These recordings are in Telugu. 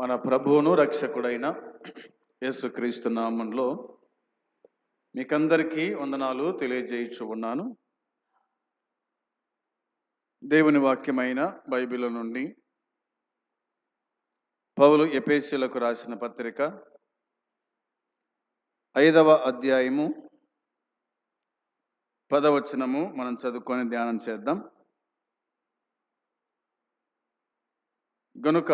మన ప్రభువును రక్షకుడైన యేసుక్రీస్తు నామంలో మీకందరికీ వందనాలు తెలియజేయచ్చు ఉన్నాను. దేవుని వాక్యమైన బైబిల్ నుండి పౌలు ఎపేసులకు రాసిన పత్రిక ఐదవ అధ్యాయము పదవచనము మనం చదువుకొని ధ్యానం చేద్దాం. గనుక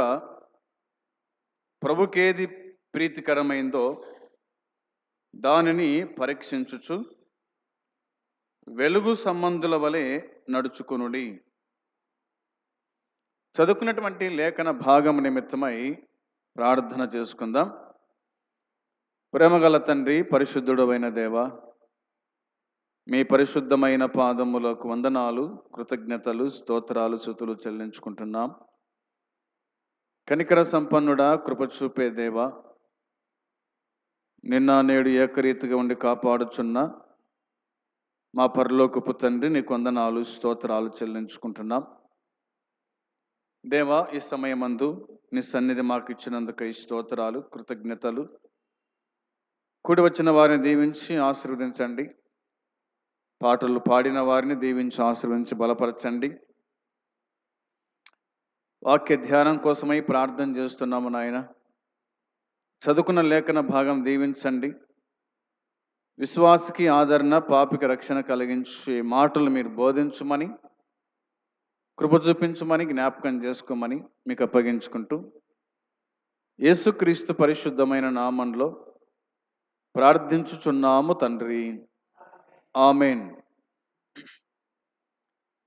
ప్రభుకేది ప్రీతికరమైందో దానిని పరీక్షించుచు వెలుగు సంబంధుల వలె నడుచుకునుడి. చదువుకున్నటువంటి లేఖన భాగం నిమిత్తమై ప్రార్థన చేసుకుందాం. ప్రేమగల తండ్రి పరిశుద్ధుడు అయిన దేవ మీ పరిశుద్ధమైన పాదములకు వందనాలు కృతజ్ఞతలు స్తోత్రాలు శృతులు చెల్లించుకుంటున్నాం. కనికర సంపన్నుడా కృప చూపే దేవా. నిన్న నేడు ఏకరీతిగా ఉండి కాపాడుచున్న మా పరలోకపు తండ్రి నీ కొందనాలు స్తోత్రాలు చెల్లించుకుంటున్నాం. దేవా ఈ సమయమందు నీ సన్నిధి మాకు ఇచ్చినందుకు ఈ స్తోత్రాలు కృతజ్ఞతలు. కూడి వచ్చిన వారిని దీవించి ఆశీర్వదించండి. పాటలు పాడిన వారిని దీవించి ఆశీర్వదించి బలపరచండి. వాక్య ధ్యానం కోసమై ప్రార్థన చేస్తున్నాము నాయన. చదువుకున్న లేఖన భాగం దీవించండి. విశ్వాసకి ఆదరణ పాపిక రక్షణ కలిగించే మాటలు మీరు బోధించమని కృప చూపించమని జ్ఞాపకం చేసుకోమని మీకు అప్పగించుకుంటూ యేసుక్రీస్తు పరిశుద్ధమైన నామంలో ప్రార్థించుచున్నాము తండ్రి. ఆమెన్.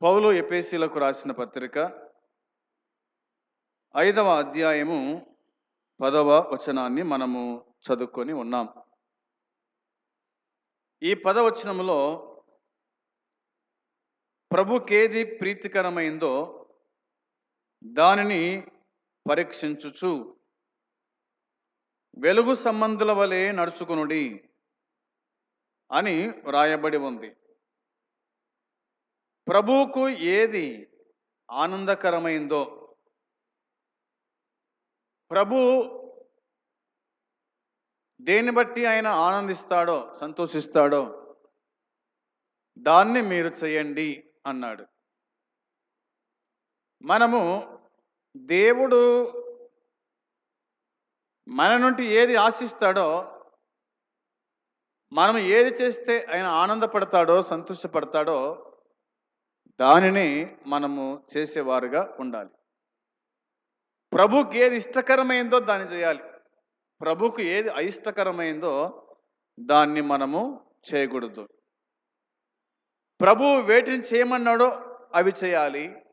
పౌలు ఎపేసీలకు రాసిన పత్రిక ఐదవ అధ్యాయము పదవ వచనాన్ని మనము చదువుకొని ఉన్నాం. ఈ పదవచనములో ప్రభుకేది ప్రీతికరమైందో దానిని పరీక్షించుచు. వెలుగు సంబంధుల వలె నడుచుకునుడి అని వ్రాయబడి ఉంది. ప్రభువుకు ఏది ఆనందకరమైందో ప్రభు దేన్ని బట్టి ఆయన ఆనందిస్తాడో సంతోషిస్తాడో? దాన్ని మీరు చేయండి అన్నాడు. మనము దేవుడు మన నుండి ఏది ఆశిస్తాడో మనం ఏది చేస్తే ఆయన ఆనందపడతాడో సంతోషపడతాడో దానిని మనము చేసేవారుగా ఉండాలి. ప్రభుకి ఏది ఇష్టకరమైందో దాన్ని చేయాలి. ప్రభుకు ఏది అయిష్టకరమైందో దాన్ని మనము చేయకూడదు. ప్రభు వేటిని చేయమన్నాడో అవి చేయాలి.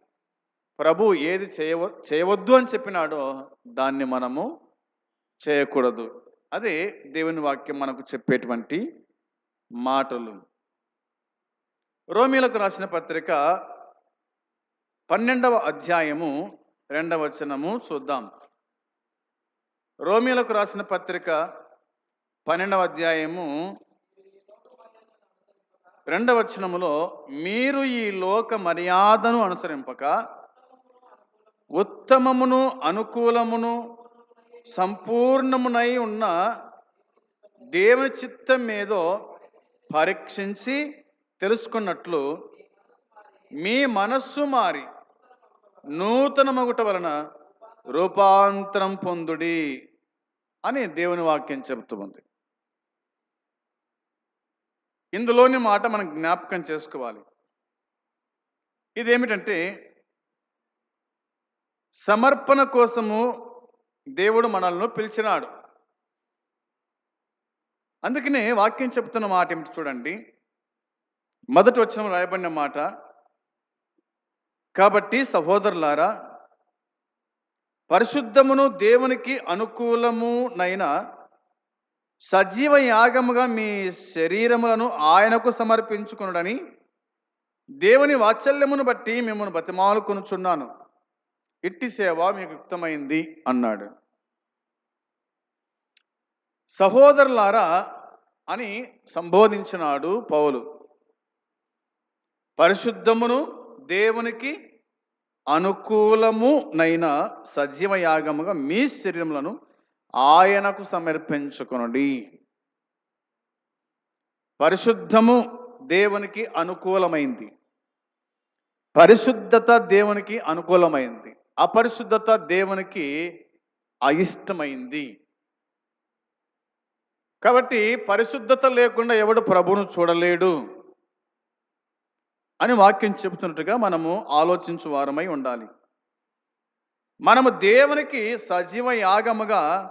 ప్రభు ఏది చేయవ చేయవద్దు అని చెప్పినాడో దాన్ని మనము చేయకూడదు. అదే దేవుని వాక్యం మనకు చెప్పేటువంటి మాటలు. రోమిలకు రాసిన పత్రిక పన్నెండవ అధ్యాయము రెండవ వచనము చూద్దాం. రోమిలకు రాసిన పత్రిక పన్నెండవ అధ్యాయము రెండవ వచనములో మీరు ఈ లోక మర్యాదను అనుసరింపక ఉత్తమమును అనుకూలమును సంపూర్ణమునై ఉన్న దేవుని చిత్తం ఏదో పరీక్షించి తెలుసుకున్నట్లు మీ మనస్సు మారి నూతన మగుట వలన రూపాంతరం పొందుడి అని దేవుని వాక్యం చెబుతూ ఉంది. ఇందులోని మాట మనం జ్ఞాపకం చేసుకోవాలి. ఇదేమిటంటే సమర్పణ కోసము దేవుడు మనల్ని పిలిచినాడు. అందుకనే వాక్యం చెప్తున్న మాట ఏమిటి చూడండి. మొదటి వచ్చిన రాయబడిన మాట కాబట్టి సహోదరులారా పరిశుద్ధమును దేవునికి అనుకూలమునైన సజీవ యాగముగా మీ శరీరములను ఆయనకు సమర్పించుకునుడని దేవుని వాత్సల్యమును బట్టి మిమ్మల్ని బతిమాలుకొనుచున్నాను. ఇట్టి సేవ మీకు యుక్తమైంది అన్నాడు. సహోదరులారా అని సంబోధించినాడు పౌలు. పరిశుద్ధమును దేవునికి అనుకూలమునైన సజీవ యాగముగా మీ శరీరములను ఆయనకు సమర్పించుకొనండి. పరిశుద్ధము దేవునికి అనుకూలమైంది. పరిశుద్ధత దేవునికి అనుకూలమైంది. అపరిశుద్ధత దేవునికి అయిష్టమైంది. కాబట్టి పరిశుద్ధత లేకుండా ఎవడు ప్రభును చూడలేడు. అని వాక్యం చెబుతున్నట్టుగా మనము ఆలోచించు వారమై ఉండాలి. మనము దేవునికి సజీవ యాగముగా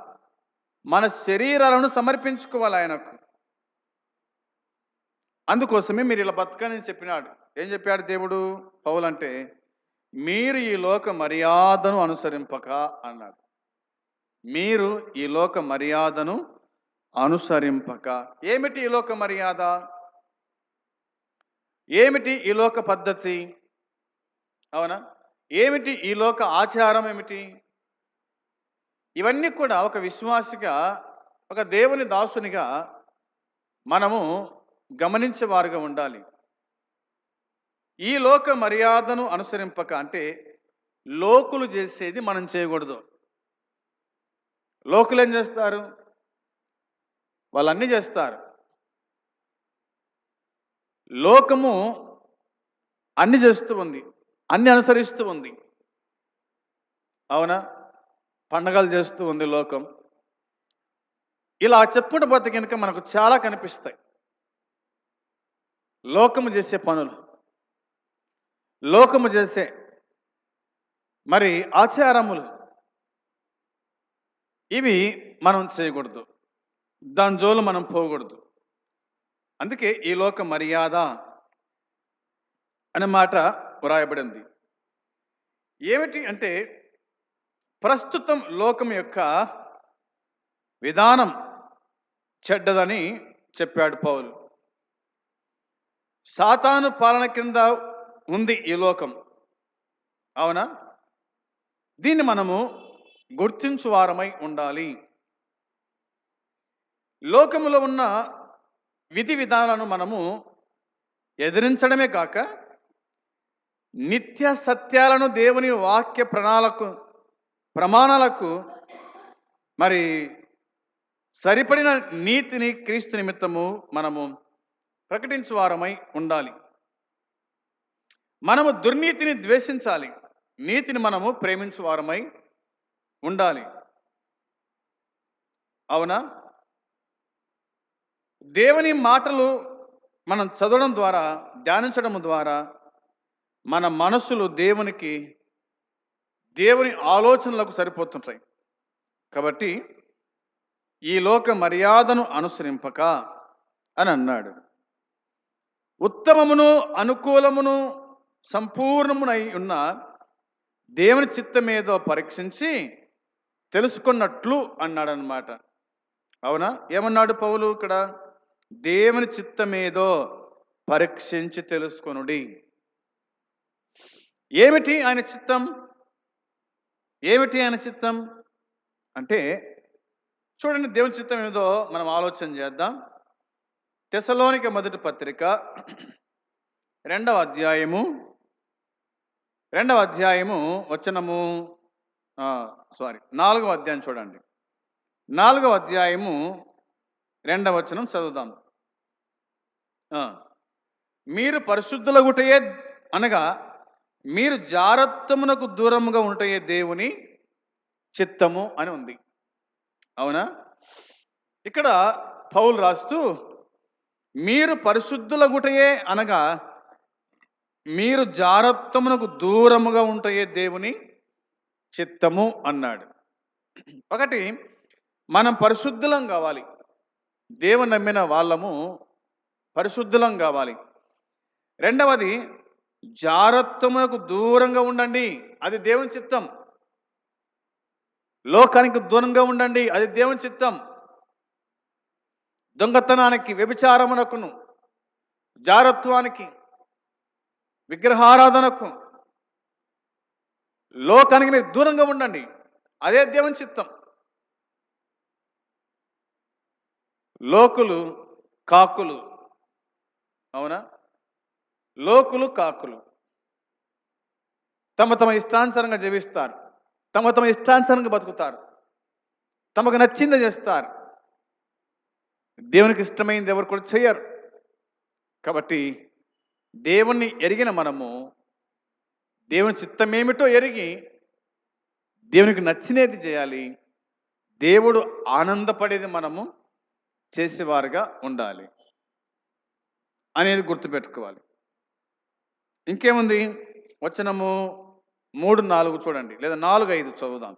మన శరీరాలను సమర్పించుకోవాలి ఆయనకు. అందుకోసమే మీరు ఇలా బతకని చెప్పినాడు. ఏం చెప్పాడు దేవుడు? పౌలంటే మీరు ఈ లోక మర్యాదను అనుసరింపక అన్నాడు. మీరు ఈ లోక మర్యాదను అనుసరింపక. ఏమిటి ఈ లోక మర్యాద? ఏమిటి ఈ లోక పద్ధతి? అవునా? ఏమిటి ఈ లోక ఆచారం ఏమిటి? ఇవన్నీ కూడా ఒక విశ్వాసిగా ఒక దేవుని దాసునిగా మనము గమనించేవారుగా ఉండాలి. ఈ లోక మర్యాదను అనుసరింపక అంటే లోకులు చేసేది మనం చేయకూడదు. లోకులు ఏం చేస్తారు? వాళ్ళన్నీ చేస్తారు. లోకము అన్ని చేస్తూ ఉంది అన్ని అనుసరిస్తూ ఉంది. అవునా? పండగలు చేస్తూ ఉంది లోకం. ఇలా చెప్పుకుంటూ పోతే కనుక మనకు చాలా కనిపిస్తాయి. లోకము చేసే పనులు లోకము చేసే మరి ఆచారములు ఇవి మనం చేయకూడదు. దాని జోలు మనం పోకూడదు. అందుకే ఈ లోక మర్యాద అనే మాట వ్రాయబడింది. ఏమిటి అంటే ప్రస్తుతం లోకం యొక్క విధానం చెడ్డదని చెప్పాడు పౌలు. సాతాను పాలన కింద ఉంది ఈ లోకం. అవునా? దీన్ని మనము గుర్తించు వారమై ఉండాలి. లోకములో ఉన్న విధి విధానాలను మనము ఎదిరించడమే కాక నిత్య సత్యాలను దేవుని వాక్య ప్రణాళకు ప్రమాణాలకు మరి సరిపడిన నీతిని క్రీస్తు నిమిత్తము మనము ప్రకటించు వారమై ఉండాలి. మనము దుర్నీతిని ద్వేషించాలి. నీతిని మనము ప్రేమించువారమై ఉండాలి. అవునా? దేవుని మాటలు మనం చదవడం ద్వారా ధ్యానించడం ద్వారా మన మనసులు దేవునికి దేవుని ఆలోచనలకు సరిపోతుంటాయి. కాబట్టి ఈ లోక మర్యాదను అనుసరింపక అని అన్నాడు. ఉత్తమమును అనుకూలమును సంపూర్ణమునై ఉన్న దేవుని చిత్తమేదో పరీక్షించి తెలుసుకున్నట్లు అన్నాడనమాట అవునా? ఏమన్నాడు పౌలు ఇక్కడ? దేవుని చిత్తమేదో పరీక్షించి తెలుసుకొనుడి. ఏమిటి ఆయన చిత్తం? ఏమిటి ఆయన చిత్తం? అంటే చూడండి దేవుని చిత్తం ఏదో మనం ఆలోచన చేద్దాం. తెసలోనిక మొదటి పత్రిక రెండవ అధ్యాయము. రెండవ అధ్యాయము వచనము సారీ నాలుగవ అధ్యాయం చూడండి. నాలుగవ అధ్యాయము రెండవ వచనం చదువుదాం. మీరు పరిశుద్ధుల గుటయే అనగా మీరు జారత్వమునకు దూరముగా ఉంటయే దేవుని చిత్తము అని ఉంది. అవునా? ఇక్కడ పౌలు రాస్తూ మీరు పరిశుద్ధుల గుటయే అనగా మీరు జారత్వమునకు దూరముగా ఉంటయే దేవుని చిత్తము అన్నాడు. ఒకటి మనం పరిశుద్ధులం కావాలి. దేవుని నమ్మిన వాళ్ళము పరిశుద్ధులం కావాలి. రెండవది జారత్వమునకు దూరంగా ఉండండి. అది దేవుని చిత్తం. లోకానికి దూరంగా ఉండండి. అది దేవుని చిత్తం. దొంగతనానికి వ్యభిచారమునకును జారత్వానికి విగ్రహారాధనకు లోకానికి మీరు దూరంగా ఉండండి. అదే దేవుని చిత్తం. లోకులు కాకులు అవునా? లోకులు కాకులు. తమ తమ ఇష్టానుసారంగా జీవిస్తారు. తమ తమ ఇష్టానుసారంగా బతుకుతారు. తమకు నచ్చింది చేస్తారు. దేవునికి ఇష్టమైంది ఎవరు కూడా చేయరు. కాబట్టి దేవుణ్ణి ఎరిగిన మనము దేవుని చిత్తమేమిటో ఎరిగి దేవునికి నచ్చినది చేయాలి. దేవుడు ఆనందపడేది మనము చేసేవారుగా ఉండాలి. అనేది గుర్తుపెట్టుకోవాలి. ఇంకేముంది? వచనము మూడు నాలుగు చూడండి. లేదా నాలుగు ఐదు చదువుదాం.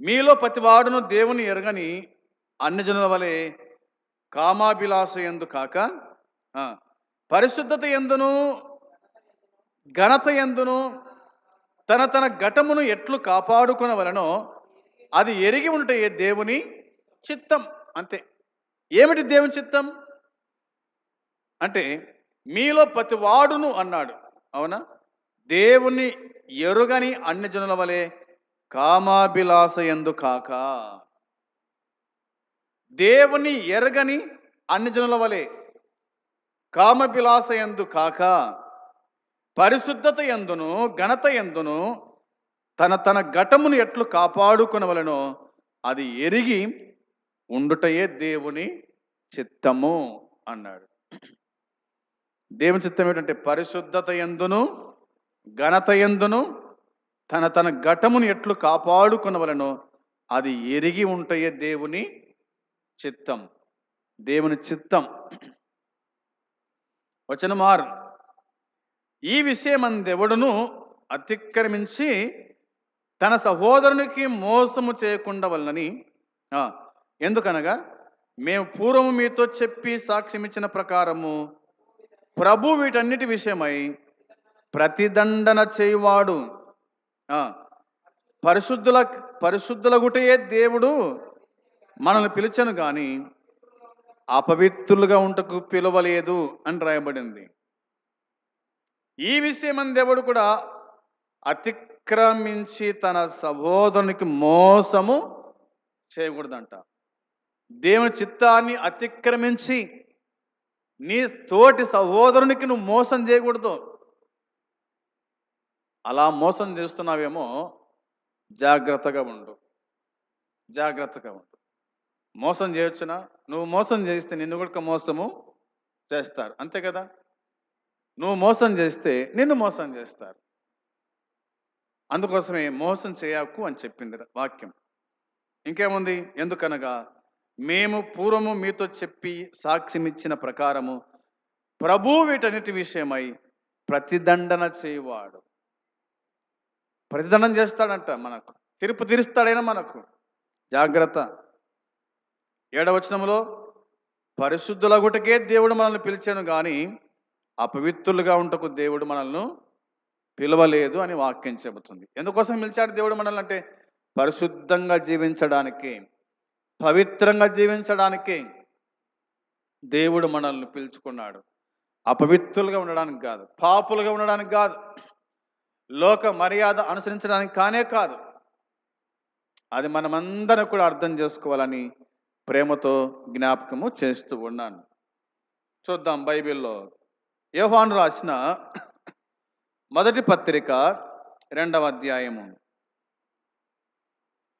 మీలో ప్రతివాడును దేవుని ఎరగని అన్యజనుల వలె కామాభిలాస ఎందు కాక పరిశుద్ధత ఎందును ఘనత ఎందును తన తన ఘటమును ఎట్లు కాపాడుకునవలనో అది ఎరిగి ఉంటే దేవుని చిత్తం. అంతే. ఏమిటి దేవుని చిత్తం? అంటే మీలో ప్రతి వాడును అన్నాడు. అవునా? దేవుని ఎరుగని అన్ని జనుల వలె కామాభిలాస ఎందు కాక. దేవుని ఎరగని అన్ని జనుల వలె కామభిలాస ఎందు కాక. పరిశుద్ధత ఎందును ఘనత ఎందును తన తన ఘటమును ఎట్లు కాపాడుకునవలనో అది ఎరిగి ఉండుటయే దేవుని చిత్తము అన్నాడు. దేవుని చిత్తం ఏంటంటే పరిశుద్ధత ఎందును? ఘనత ఎందును? తన తన ఘటమును ఎట్లు కాపాడుకునవలనో అది ఎరిగి ఉంటాయే దేవుని చిత్తం. దేవుని చిత్తం. వచ్చిన మారు ఈ విషయమందెవడును అతిక్రమించి తన సహోదరునికి మోసము చేయకుండా వలనని ఎందుకనగా మేము పూర్వము మీతో చెప్పి సాక్ష్యం ఇచ్చిన ప్రకారము ప్రభు వీటన్నిటి విషయమై ప్రతిదండన చేయువాడు. పరిశుద్ధుల పరిశుద్ధుల గుటయే దేవుడు మనల్ని పిలిచను కానీ అపవిత్రులుగా ఉంటకు పిలవలేదు అని రాయబడింది. ఈ విషయం దేవుడు కూడా అతిక్రమించి తన సహోదరునికి మోసము చేయకూడదంట. దేవుని చిత్తాన్ని అతిక్రమించి నీ తోటి సహోదరునికి నువ్వు మోసం చేయకూడదు. అలా మోసం చేస్తున్నావేమో జాగ్రత్తగా ఉండు. జాగ్రత్తగా ఉండు. మోసం చేయొచ్చునా? నువ్వు మోసం చేస్తే నిన్ను కూడా మోసము చేస్తారు. అంతే కదా? నువ్వు మోసం చేస్తే నిన్ను మోసం చేస్తారు. అందుకోసమే మోసం చేయకు అని చెప్పింది వాక్యం. ఇంకేముంది? ఎందుకనగా మేము పూర్వము మీతో చెప్పి సాక్ష్యమిచ్చిన ప్రకారము ప్రభు వీటన్నిటి విషయమై ప్రతిదండన చేయువాడు. ప్రతిదండన చేస్తాడంట మనకు. తీర్పు తీరుస్తాడైనా మనకు. జాగ్రత్త. ఏడవచనంలో పరిశుద్ధుల గుటకే దేవుడు మనల్ని పిలిచాను కానీ అపవిత్రులుగా ఉంటకు దేవుడు మనల్ని పిలవలేదు అని వాక్యం చెబుతుంది. ఎందుకోసం పిలిచాడు దేవుడు మనల్ని అంటే పరిశుద్ధంగా జీవించడానికి. పవిత్రంగా జీవించడానికి దేవుడు మనల్ని పిలుచుకున్నాడు. అపవిత్రులుగా ఉండడానికి కాదు పాపులుగా ఉండడానికి కాదు లోక మర్యాద అనుసరించడానికి కానే కాదు. అది మనమందరం కూడా అర్థం చేసుకోవాలని ప్రేమతో జ్ఞాపకము చేస్తూ ఉన్నాను. చూద్దాం బైబిల్లో యోహాను రాసిన మొదటి పత్రిక రెండవ అధ్యాయము.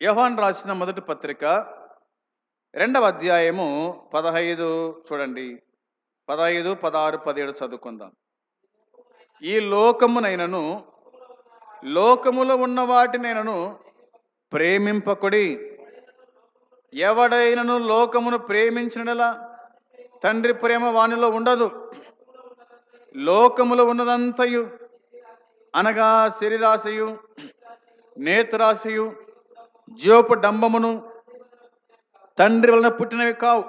యోహాన్ రాసిన మొదటి పత్రిక రెండవ అధ్యాయము పదహైదు చూడండి. పదహైదు పదహారు పదిహేడు చదువుకుందాం. ఈ లోకమునైనను లోకములో ఉన్న వాటినైనను ప్రేమింపకుడి. ఎవడైనను లోకమును ప్రేమించినలా తండ్రి ప్రేమ వానిలో ఉండదు. లోకములో ఉన్నదంతయు అనగా శరీరాశయు నేత్రాశయు జోపు డంబమును తండ్రి వలన పుట్టినవి కావు.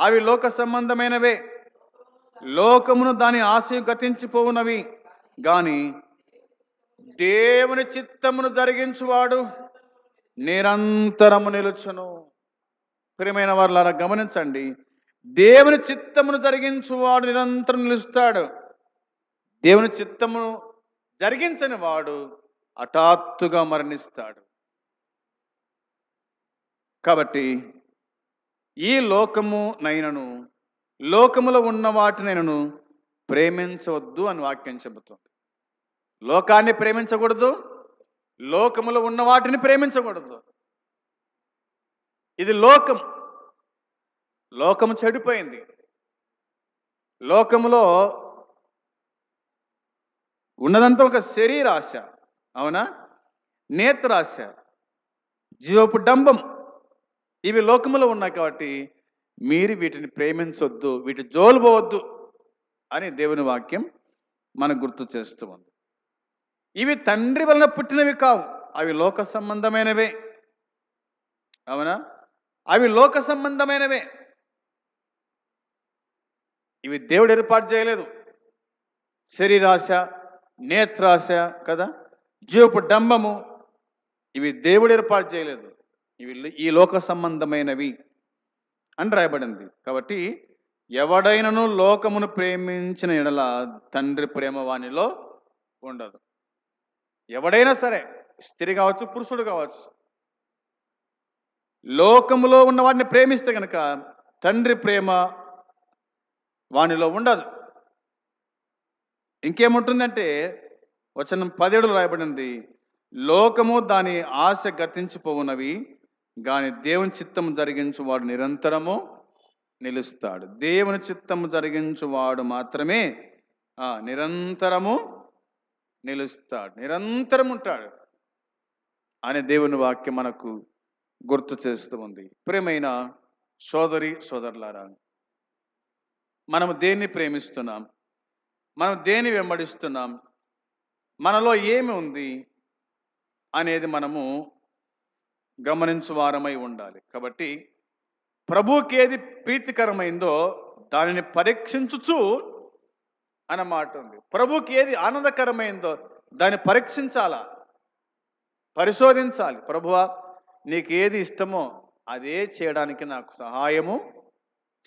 అవి లోక సంబంధమైనవే. లోకమును దాని ఆశయు గతించిపోవునవి. గాని దేవుని చిత్తమును జరిగించువాడు నిరంతరము నిలుచును. ప్రియమైన వారులారా గమనించండి. దేవుని చిత్తమును జరిగించువాడు నిరంతరం నిలుస్తాడు. దేవుని చిత్తమును జరిగించని వాడు హఠాత్తుగా మరణిస్తాడు. కాబట్టి ఈ లోకము నైనను లోకములో ఉన్న వాటినైనను ప్రేమించవద్దు అని వాక్యం చెబుతుంది. లోకాన్ని ప్రేమించకూడదు లోకములో ఉన్న వాటిని ప్రేమించకూడదు. ఇది లోకం. లోకము చెడిపోయింది. లోకములో ఉన్నదంతా ఒక శరీరాశ అవునా? నేత్రాశ జీవపు డంబం. ఇవి లోకములో ఉన్నాయి కాబట్టి మీరు వీటిని ప్రేమించొద్దు వీటి జోలు పోవద్దు అని దేవుని వాక్యం మనకు గుర్తు చేస్తూ ఉంది. ఇవి తండ్రి వలన పుట్టినవి కావు అవి లోక సంబంధమైనవే. అవునా? అవి లోక సంబంధమైనవే. ఇవి దేవుడు ఏర్పాటు చేయలేదు. శరీరాశ నేత్రాశ కదా? జీవపు డంబము ఇవి దేవుడు ఏర్పాటు చేయలేదు. ఇవి ఈ లోక సంబంధమైనవి అని రాయబడింది. కాబట్టి ఎవడైనను లోకమును ప్రేమించిన ఎడల తండ్రి ప్రేమ వానిలో ఉండదు. ఎవడైనా సరే స్త్రీ కావచ్చు పురుషుడు కావచ్చు లోకములో ఉన్న వాడిని ప్రేమిస్తే కనుక తండ్రి ప్రేమ వానిలో ఉండదు. ఇంకేముంటుందంటే వచనం పదేడు రాయబడింది లోకము దాని ఆశ గతించిపోవునవి గాని దేవుని చిత్తము జరిగించు వాడు నిరంతరము నిలుస్తాడు. దేవుని చిత్తము జరిగించు వాడు మాత్రమే నిరంతరము నిలుస్తాడు. నిరంతరం ఉంటాడు అనే దేవుని వాక్యం మనకు గుర్తు చేస్తూ ఉంది. ప్రేమైన సోదరి సోదరులారా మనము దేన్ని ప్రేమిస్తున్నాం? మనం దేన్ని వెంబడిస్తున్నాం? మనలో ఏమి ఉంది? అనేది మనము గమనించు వారమై ఉండాలి. కాబట్టి ప్రభువుకి ఏది ప్రీతికరమైందో దానిని పరీక్షించుచు అన్నమాట ఉంది ప్రభుకి ఏది ఆనందకరమైందో దాన్ని పరీక్షించాలా? పరిశోధించాలి. ప్రభువా నీకు ఏది ఇష్టమో అదే చేయడానికి నాకు సహాయము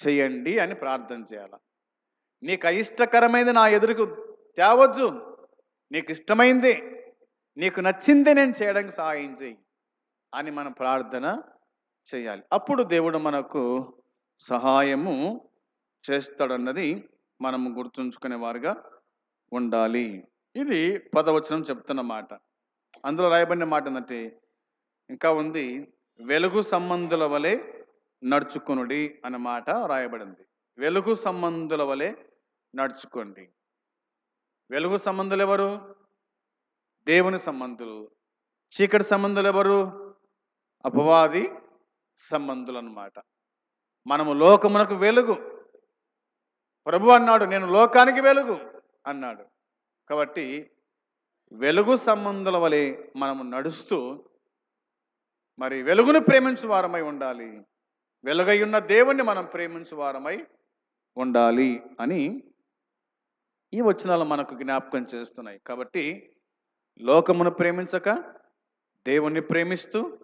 చేయండి అని ప్రార్థన చేయాల. నీకు అయిష్టకరమైనది నా ఎదురుకు తేవద్దు. నీకు ఇష్టమైంది నీకు నచ్చింది నేను చేయడానికి సహాయం చేయి అని మనం ప్రార్థన చేయాలి. అప్పుడు దేవుడు మనకు సహాయము చేస్తాడన్నది మనము గుర్తుంచుకునే వారుగా ఉండాలి. ఇది పదవచనం చెప్తున్న మాట. అందులో రాయబడిన మాట ఏంటంటే ఇంకా ఉంది వెలుగు సంబంధుల వలె నడుచుకొనుడి అన్న మాట రాయబడింది. వెలుగు సంబంధుల వలె నడుచుకోండి వెలుగు సంబంధులు ఎవరు? దేవుని సంబంధులు. చీకటి సంబంధులు ఎవరు? అపవాది సంబంధులన్నమాట. మనము లోకమునకు వెలుగు. ప్రభు అన్నాడు నేను లోకానికి వెలుగు అన్నాడు. కాబట్టి వెలుగు సంబంధుల వలె మనము నడుస్తూ మరి వెలుగును ప్రేమించు వారమై ఉండాలి. వెలుగై ఉన్న దేవుణ్ణి మనం ప్రేమించు వారమై ఉండాలి అని ఈ వచనాలు మనకు జ్ఞాపకం చేస్తున్నాయి. కాబట్టి లోకమును ప్రేమించక దేవుణ్ణి ప్రేమిస్తూ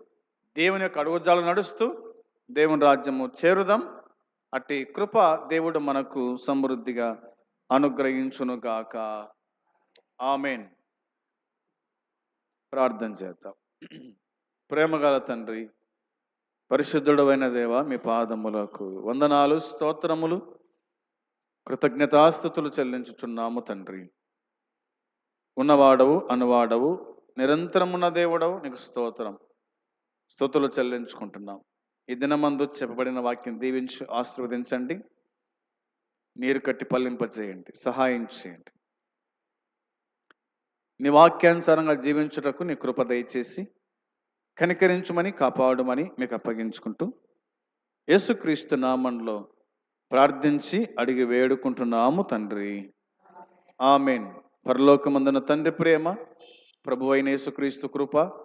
దేవుని యొక్క అడుగుజాలు నడుస్తూ దేవుని రాజ్యము చేరుదాం. అట్టి కృప దేవుడు మనకు సమృద్ధిగా అనుగ్రహించునుగాక. ఆమెన్. ప్రార్థన చేద్దాం. ప్రేమగల తండ్రి పరిశుద్ధుడమైన దేవ మీ పాదములకు వందనాలు స్తోత్రములు కృతజ్ఞతాస్థుతులు చెల్లించుచున్నాము తండ్రి. ఉన్నవాడవు అనువాడవు నిరంతరమున్న దేవుడవు నీకు స్తోత్రం. స్థుతులు చెల్లించుకుంటున్నాం. ఈ దినమందు చెప్పబడిన వాక్యం దీవించి ఆశీర్వదించండి. నీరు కట్టి పల్లింపజేయండి సహాయం చేయండి. నీ వాక్యానుసారంగా జీవించుటకు నీ కృప దయచేసి కనికరించమని కాపాడుమని మీకు అప్పగించుకుంటూ యేసుక్రీస్తు నామంలో ప్రార్థించి అడిగి వేడుకుంటున్నాము తండ్రి. ఆమెన్. పరలోకమందున తండ్రి ప్రేమ ప్రభు అయిన యేసుక్రీస్తు కృప